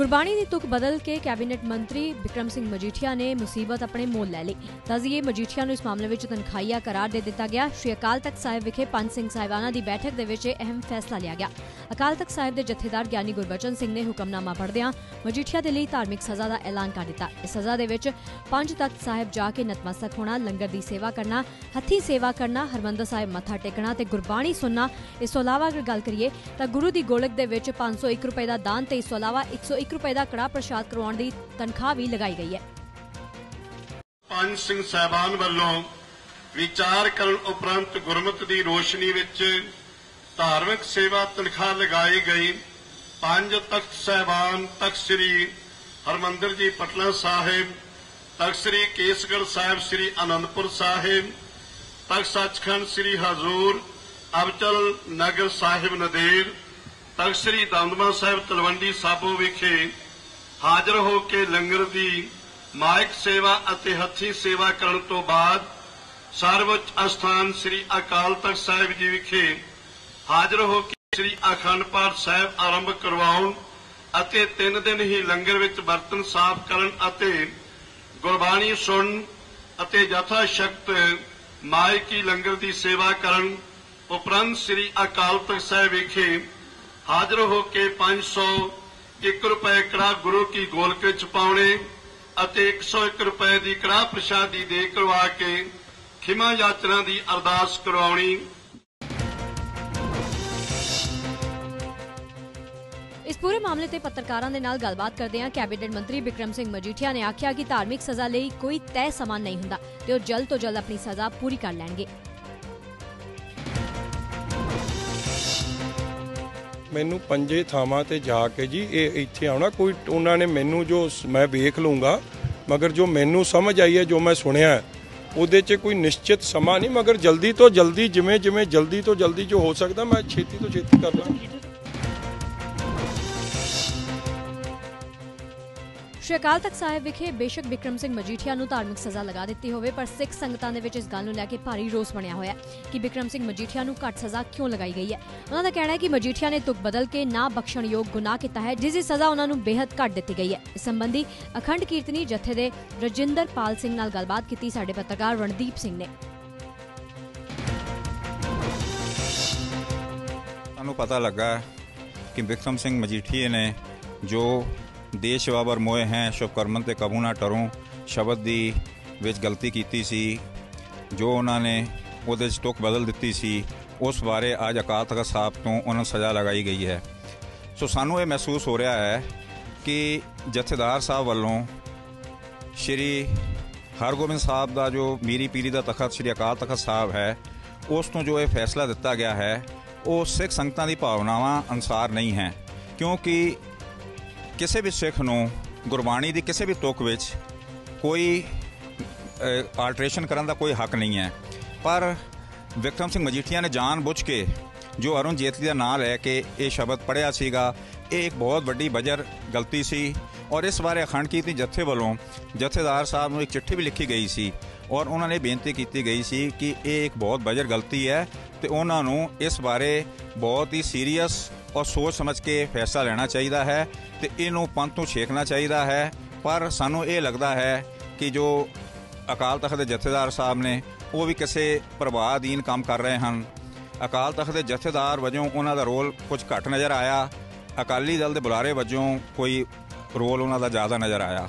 ਗੁਰਬਾਣੀ ਦੀ ਤੁਕ ਬਦਲ ਕੇ ਕੈਬਨਿਟ ਮੰਤਰੀ ਵਿਕਰਮ ਸਿੰਘ ਮਜੀਠੀਆ ਨੇ ਮੁਸੀਬਤ ਆਪਣੇ ਮੋਲ ਲੈ ਲਈ। ਤਜ਼ੀਏ ਮਜੀਠੀਆ ਨੂੰ ਇਸ ਮਾਮਲੇ ਵਿੱਚ ਤਨਖਾਹੀਆ ਕਰਾਰ ਦੇ ਦਿੱਤਾ ਗਿਆ। ਸ਼੍ਰੀ ਅਕਾਲ ਤਖਤ ਸਾਹਿਬ ਵਿਖੇ ਪੰਜ ਸਿੰਘ ਸਾਹਿਬਾਨਾਂ ਦੀ ਬੈਠਕ ਦੇ ਵਿੱਚ ਇਹ ਅਹਿਮ ਫੈਸਲਾ ਲਿਆ ਗਿਆ। ਅਕਾਲ ਤਖਤ ਸਾਹਿਬ ਦੇ ਜਥੇਦਾਰ ਗਿਆਨੀ ਗੁਰਬਚਨ ਸਿੰਘ ਨੇ ਹੁਕਮਨਾਮਾ ਪੜ੍ਹਦਿਆਂ ਮਜੀਠੀਆ ਦੇ ਲਈ ਧਾਰਮਿਕ ਸਜ਼ਾ ਦਾ ਐਲਾਨ ਕਰ ਦਿੱਤਾ। ਇਸ ਸਜ਼ਾ ਦੇ ਵਿੱਚ ਪੰਜ ਤਖਤ ਸਾਹਿਬ ਜਾ ਕੇ ਨਤਮਸਤਕ ਹੋਣਾ, ਲੰਗਰ ਦੀ ਸੇਵਾ ਕਰਨਾ, ਹੱਥੀ ਸੇਵਾ ਕਰਨਾ, ਹਰਮੰਦਰ ਸਾਹਿਬ ਮੱਥਾ ਟੇਕਣਾ ਤੇ ਗੁਰਬਾਣੀ ਸੁਣਨਾ, ਇਸ ਤੋਂ ਇਲਾਵਾ ਅਗਰ ਗੱਲ ਕਰੀਏ ਤਾਂ ਗੁਰੂ ਦੀ ਗੋਲਕ ਦੇ ਵਿੱਚ 501 ਰੁਪਏ ਦਾ ਦਾਨ ਤੇ ਇਸ ਤੋਂ ਇਲਾਵਾ 101 ਰੁਪਏ ਦਾ ਕੜਾ ਪ੍ਰਸ਼ਾਦ ਕਰਵਾਉਣ ਦੀ ਤਨਖਾਹ ਵੀ ਲਗਾਈ ਗਈ ਹੈ। ਪੰਜ ਸਿੰਘ ਸਾਹਿਬਾਨ ਵੱਲੋਂ ਵਿਚਾਰ ਕਰਨ ਉਪਰੰਤ ਗੁਰਮਤਿ ਦੀ ਰੋਸ਼ਨੀ ਵਿੱਚ ਧਾਰਮਿਕ ਸੇਵਾ ਤਨਖਾਹ ਲਗਾਈ ਗਈ। ਪੰਜ ਤਖਤ ਸਾਹਿਬਾਨ, ਤਖਤ ਸ੍ਰੀ ਹਰਮੰਦਰ ਜੀ ਪਟਨਾ ਸਾਹਿਬ, ਤਖਤ ਸ੍ਰੀ ਕੇਸਗੜ ਸਾਹਿਬ ਸ੍ਰੀ ਅਨੰਦਪੁਰ ਸਾਹਿਬ, ਤਖਤ ਸੱਚਖੰਡ ਸ੍ਰੀ ਹਜ਼ੂਰ, ਅਬਚਲ ਨਗਰ ਸਾਹਿਬ ਨਦੇੜ ਤਖਤ ਸ੍ਰੀ ਦਮਦਮਾ ਸਾਹਿਬ ਤਲਵੰਡੀ ਸਾਬੋ ਵਿਖੇ ਹਾਜ਼ਰ ਹੋ ਕੇ ਲੰਗਰ ਦੀ ਮਾਇਕ ਸੇਵਾ ਅਤੇ ਹੱਥੀ ਸੇਵਾ ਕਰਨ ਤੋਂ ਬਾਅਦ ਸਰਵਉੱਚ ਅਸਥਾਨ ਸ੍ਰੀ ਅਕਾਲ ਤਖਤ ਸਾਹਿਬ ਜੀ ਵਿਖੇ ਹਾਜ਼ਰ ਹੋ ਕੇ ਸ੍ਰੀ ਅਖੰਡ ਪਾਠ ਸਾਹਿਬ ਆਰੰਭ ਕਰਵਾਉਣ ਅਤੇ ਤਿੰਨ ਦਿਨ ਹੀ ਲੰਗਰ ਵਿੱਚ ਬਰਤਨ ਸਾਫ਼ ਕਰਨ ਅਤੇ ਗੁਰਬਾਣੀ ਸੁਣਨ ਅਤੇ ਯਥਾ ਸ਼ਕਤ ਮਾਇਕੀ ਲੰਗਰ ਦੀ ਸੇਵਾ ਕਰਨ ਉਪਰੰਤ ਸ੍ਰੀ ਅਕਾਲ ਤਖਤ ਸਾਹਿਬ ਵਿਖੇ ਹਾਜ਼ਰ ਹੋ ਕੇ 501 ਰੁਪਏ ਕੜਾ ਗੁਰੂ ਕੀ ਗੋਲਕ ਵਿੱਚ ਪਾਉਣੇ ਅਤੇ 101 ਰੁਪਏ ਦੀ ਕੜਾ ਪ੍ਰਸ਼ਾਦੀ ਦੇ ਕਰਵਾ ਕੇ ਖਿਮਾ ਯਾਤਰਾ ਦੀ ਅਰਦਾਸ ਕਰਵਾਉਣੀ। ਇਸ ਪੂਰੇ ਮਾਮਲੇ ਤੇ ਪੱਤਰਕਾਰਾਂ ਦੇ ਨਾਲ ਗੱਲਬਾਤ ਕਰਦਿਆਂ ਕੈਬਨਿਟ ਮੰਤਰੀ ਵਿਕਰਮ ਸਿੰਘ ਮਜੀਠੀਆ ਨੇ ਆਖਿਆ ਕਿ ਧਾਰਮਿਕ ਸਜ਼ਾ ਲਈ ਕੋਈ ਤੈਅ ਸਮਾਂ ਨਹੀਂ ਹੁੰਦਾ ਤੇ ਉਹ ਜਲਦ ਤੋਂ ਜਲਦ ਆਪਣੀ ਸਜ਼ਾ ਪੂਰੀ ਕਰ ਲੈਣਗੇ। ਮੈਨੂੰ ਪੰਜੇ ਥਾਵਾਂ ਤੇ ਜਾ ਕੇ ਜੀ, ਇਹ ਇੱਥੇ ਆਉਣਾ। ਕੋਈ ਉਹਨਾਂ ਨੇ ਮੈਨੂੰ ਜੋ ਮੈਂ ਵੇਖ ਲੂੰਗਾ ਮਗਰ ਜੋ ਮੈਨੂੰ ਸਮਝ ਆਈ ਹੈ, ਜੋ ਮੈਂ ਸੁਣਿਆ ਉਹਦੇ 'ਚ ਕੋਈ ਨਿਸ਼ਚਿਤ ਸਮਾਂ ਨਹੀਂ, ਮਗਰ ਜਲਦੀ ਤੋਂ ਜਲਦੀ ਜਿਵੇਂ ਜਿਵੇਂ ਜਲਦੀ ਤੋਂ ਜਲਦੀ ਜੋ ਹੋ ਸਕਦਾ, ਮੈਂ ਛੇਤੀ ਤੋਂ ਛੇਤੀ ਕਰ ਲਾਂ। ਸ਼੍ਰੀ ਅਕਾਲ ਤਖਤ ਸਾਹਿਬ ਵਿਖੇ ਬੇਸ਼ੱਕ ਵਿਕਰਮ ਸਿੰਘ ਮਜੀਠੀਆ ਨੂੰ ਧਾਰਮਿਕ ਸਜ਼ਾ ਲਗਾ ਦਿੱਤੀ ਹੋਵੇ, ਪਰ ਸਿੱਖ ਸੰਗਤਾਂ ਦੇ ਵਿੱਚ ਇਸ ਗੱਲ ਨੂੰ ਲੈ ਕੇ ਭਾਰੀ ਰੋਸ ਬਣਿਆ ਹੋਇਆ ਹੈ ਕਿ ਵਿਕਰਮ ਸਿੰਘ ਮਜੀਠੀਆ ਨੂੰ ਘੱਟ ਸਜ਼ਾ ਕਿਉਂ ਲਗਾਈ ਗਈ ਹੈ। ਉਹਨਾਂ ਦਾ ਕਹਿਣਾ ਹੈ ਕਿ ਮਜੀਠੀਆ ਨੇ ਤੁਕ ਬਦਲ ਕੇ ਨਾ ਬਖਸ਼ਣਯੋਗ ਗੁਨਾਹ ਕੀਤਾ ਹੈ, ਜਿਸ ਦੀ ਸਜ਼ਾ ਉਹਨਾਂ ਨੂੰ ਬੇਹੱਦ ਘੱਟ ਦਿੱਤੀ ਗਈ ਹੈ। ਇਸ ਸੰਬੰਧੀ ਅਖੰਡ ਕੀਰਤਨੀ ਜਥੇ ਦੇ ਰਜਿੰਦਰ ਪਾਲ ਸਿੰਘ ਨਾਲ ਗੱਲਬਾਤ ਕੀਤੀ ਸਾਡੇ ਪੱਤਰਕਾਰ ਰਣਦੀਪ ਸਿੰਘ ਨੇ। ਸਾਨੂੰ ਪਤਾ ਲੱਗਾ ਕਿ ਵਿਕਰਮ ਸਿੰਘ ਮਜੀਠੀਏ ਨੇ ਜੋ ਦੇਸ਼ ਬਾਬਰ ਮੋਏ ਹੈ ਸ਼ੁਭਕਰਮਨ ਤੇ ਕਬੂ ਨਾ ਟਰੂੰ। ਸ਼ਬਦ ਦੀ ਵਿੱਚ ਗਲਤੀ ਕੀਤੀ ਸੀ, ਜੋ ਉਹਨਾਂ ਨੇ ਉਹਦੇ 'ਚ ਟੁਕ ਬਦਲ ਦਿੱਤੀ ਸੀ, ਉਸ ਬਾਰੇ ਅੱਜ ਅਕਾਲ ਤਖਤ ਸਾਹਿਬ ਤੋਂ ਉਹਨਾਂ ਨੂੰ ਸਜ਼ਾ ਲਗਾਈ ਗਈ ਹੈ। ਸੋ ਸਾਨੂੰ ਇਹ ਮਹਿਸੂਸ ਹੋ ਰਿਹਾ ਹੈ ਕਿ ਜਥੇਦਾਰ ਸਾਹਿਬ ਵੱਲੋਂ ਸ਼੍ਰੀ ਹਰਗੋਬਿੰਦ ਸਾਹਿਬ ਦਾ ਜੋ ਮੀਰੀ ਪੀਰੀ ਦਾ ਤਖਤ, ਸ਼੍ਰੀ ਅਕਾਲ ਤਖਤ ਸਾਹਿਬ ਹੈ, ਉਸ ਤੋਂ ਜੋ ਇਹ ਫੈਸਲਾ ਦਿੱਤਾ ਗਿਆ ਹੈ, ਉਹ ਸਿੱਖ ਸੰਗਤਾਂ ਦੀ ਭਾਵਨਾਵਾਂ ਅਨੁਸਾਰ ਨਹੀਂ ਹੈ। ਕਿਉਂਕਿ ਕਿਸੇ ਵੀ ਸਿੱਖ ਨੂੰ ਗੁਰਬਾਣੀ ਦੀ ਕਿਸੇ ਵੀ ਤੁਕ ਵਿੱਚ ਕੋਈ ਆਲਟਰੇਸ਼ਨ ਕਰਨ ਦਾ ਕੋਈ ਹੱਕ ਨਹੀਂ ਹੈ। ਪਰ ਵਿਕਰਮ ਸਿੰਘ ਮਜੀਠੀਆ ਨੇ ਜਾਣ ਬੁੱਝ ਕੇ ਜੋ ਅਰੁਣ ਜੇਤਲੀ ਦਾ ਨਾਮ ਲੈ ਕੇ ਇਹ ਸ਼ਬਦ ਪੜਿਆ ਸੀਗਾ, ਇਹ ਇੱਕ ਬਹੁਤ ਵੱਡੀ ਬਜਰ ਗਲਤੀ ਸੀ ਔਰ ਇਸ ਬਾਰੇ ਅਖੰਡ ਕੀਰਤਨੀ ਜਥੇ ਵੱਲੋਂ ਜਥੇਦਾਰ ਸਾਹਿਬ ਨੂੰ ਇੱਕ ਚਿੱਠੀ ਵੀ ਲਿਖੀ ਗਈ ਸੀ ਔਰ ਉਹਨਾਂ ਨੇ ਬੇਨਤੀ ਕੀਤੀ ਗਈ ਸੀ ਕਿ ਇਹ ਇੱਕ ਬਹੁਤ ਬਜਰ ਗਲਤੀ ਹੈ ਤੇ ਉਹਨਾਂ ਨੂੰ ਇਸ ਬਾਰੇ ਬਹੁਤ ਹੀ ਸੀਰੀਅਸ ਔਰ ਸੋਚ ਸਮਝ ਕੇ ਫੈਸਲਾ ਲੈਣਾ ਚਾਹੀਦਾ ਹੈ ਤੇ ਇਹਨੂੰ ਪੰਥ ਤੋਂ ਛੇਕਣਾ ਚਾਹੀਦਾ ਹੈ। ਪਰ ਸਾਨੂੰ ਇਹ ਲੱਗਦਾ ਹੈ ਕਿ ਜੋ ਅਕਾਲ ਤਖਤ ਦੇ ਜਥੇਦਾਰ ਸਾਹਿਬ ਨੇ, ਉਹ ਵੀ ਕਿਸੇ ਪ੍ਰਭਾਵ ਅਧੀਨ ਕੰਮ ਕਰ ਰਹੇ ਹਨ। ਅਕਾਲ ਤਖਤ ਦੇ ਜਥੇਦਾਰ ਵਜੋਂ ਉਹਨਾਂ ਦਾ ਰੋਲ ਕੁਝ ਘੱਟ ਨਜ਼ਰ ਆਇਆ। ਅਕਾਲੀ ਦਲ ਦੇ ਬੁਲਾਰੇ ਵਜੋਂ ਕੋਈ ਰੋਲ ਉਹਨਾਂ ਦਾ ਜ਼ਿਆਦਾ ਨਜ਼ਰ ਆਇਆ।